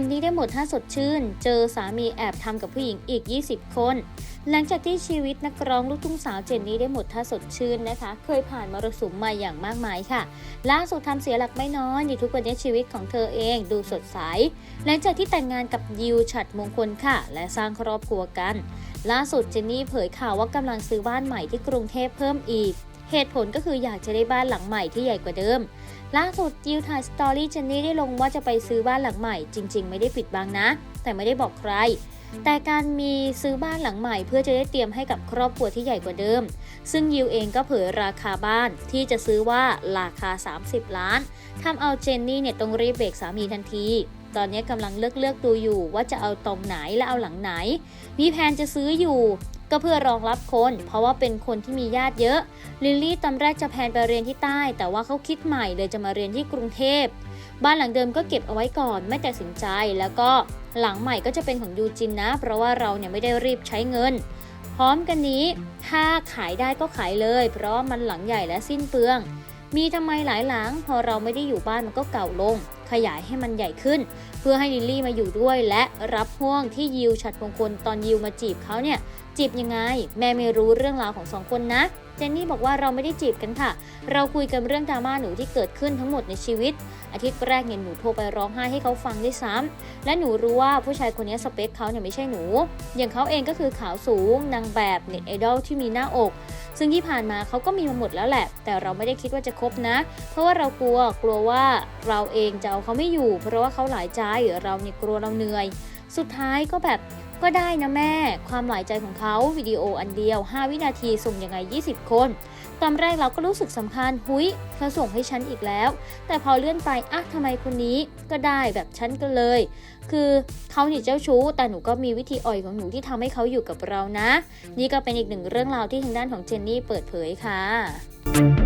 นนี่ได้หมดท่าสดชื่น เจอสามีแอบทำกับผู้หญิงอีก 20 คน หลังจากที่ชีวิตนักร้องลูกทุ่งสาวเจนนี่ได้หมดท่าสดชื่นนะคะ เคยผ่านมรสุมมาอย่างมากมายค่ะ ล่าสุดทำเสียหลักไม่น้อยในทุกวันนี้ชีวิตของเธอเองดูสดใส หลังจากที่แต่งงานกับยิวฉัดมงคลค่ะ และสร้างครอบครัวกัน ล่าสุดเจนนี่เผยข่าวว่ากำลังซื้อบ้านใหม่ที่กรุงเทพเพิ่มอีก เหตุผลก็คืออยากจะได้บ้านหลังใหม่ที่ใหญ่กว่าเดิม ล่าสุดยิวถ่ายสตอรี่เจนนี่ได้ลงว่าจะไปซื้อบ้านหลังใหม่ จริง ๆ ไม่ได้ปิดบังนะ แต่ไม่ได้บอกใคร แต่การมีซื้อบ้านหลังใหม่ เพื่อจะได้เตรียมให้กับครอบครัวที่ใหญ่กว่าเดิม ซึ่งยิวเองก็เผยราคาบ้านที่จะซื้อว่าราคา 30 ล้านทำเอาเจนนี่เนี่ยต้องรีบเบรกสามีทันทีตอนนี้กำลังเลือกเลือกดูอยู่ว่าจะเอาตรงไหนและเอาหลังไหน มีแผนจะซื้ออยู่ ก็เพื่อรองรับคน เพราะว่าเป็นคนที่มีญาติเยอะ ลิลลี่ตอนแรกจะแพนไปเรียนที่ใต้ แต่ว่าเขาคิดใหม่เลยจะมาเรียนที่กรุงเทพ บ้านหลังเดิมก็เก็บเอาไว้ก่อนไม่ตัดสินใจ แล้วก็หลังใหม่ก็จะเป็นของยูจินนะ เพราะว่าเราเนี่ยไม่ได้รีบใช้เงิน พร้อมกันนี้ถ้าขายได้ก็ขายเลย เพราะมันหลังใหญ่และสิ้นเปลือง มีทำไมหลายหลังพอเราไม่ได้อยู่บ้านมันก็เก่าลงขยายให้มันใหญ่ขึ้น เพื่อให้ลิลลี่มาอยู่ด้วยและรับห่วงที่ยิวฉัดมงคลตอนยิวมาจีบเขาเนี่ยจีบยังไง แม่ไม่รู้เรื่องราวของสองคนนะเจนนี่บอกว่าเราไม่ได้จีบกันค่ะ เราคุยกันเรื่องดราม่าหนูที่เกิดขึ้นทั้งหมดในชีวิต อาทิตย์แรกเนี่ยหนูโทรไปร้องไห้ให้เขาฟังด้วยซ้ำและหนูรู้ว่าผู้ชายคนนี้สเปคเขาเนี่ยไม่ใช่หนู อย่างเขาเองก็คือขาวสูงนางแบบเน็ตไอดอลที่มีหน้าอก ซึ่งที่ผ่านมาเขาก็มีมาหมดแล้วแหละ แต่เราไม่ได้คิดว่าจะคบนะ เพราะว่าเรากลัวกลัวว่าเราเองจะเอาเขาไม่อยู่ เพราะว่าเขาหลายใจเราเนี่ยกลัวเราเหนื่อย สุดท้ายก็แบบก็ได้นะแม่ ความหลายใจของเขาวิดีโออันเดียว 5 วินาทีส่งยังไง 20 คน ตอนแรกเราก็รู้สึกสำคัญหุยเธอส่งให้ฉันอีกแล้ว แต่พอเลื่อนไปอะทำไมคนนี้ก็ได้แบบฉันก็เลย คือเขาเนี่ยเจ้าชู้ แต่หนูก็มีวิธีอ่อยของหนูที่ทำให้เขาอยู่กับเรานะ นี่ก็เป็นอีกหนึ่งเรื่องราวที่ทางด้านของเจนนี่เปิดเผยค่ะ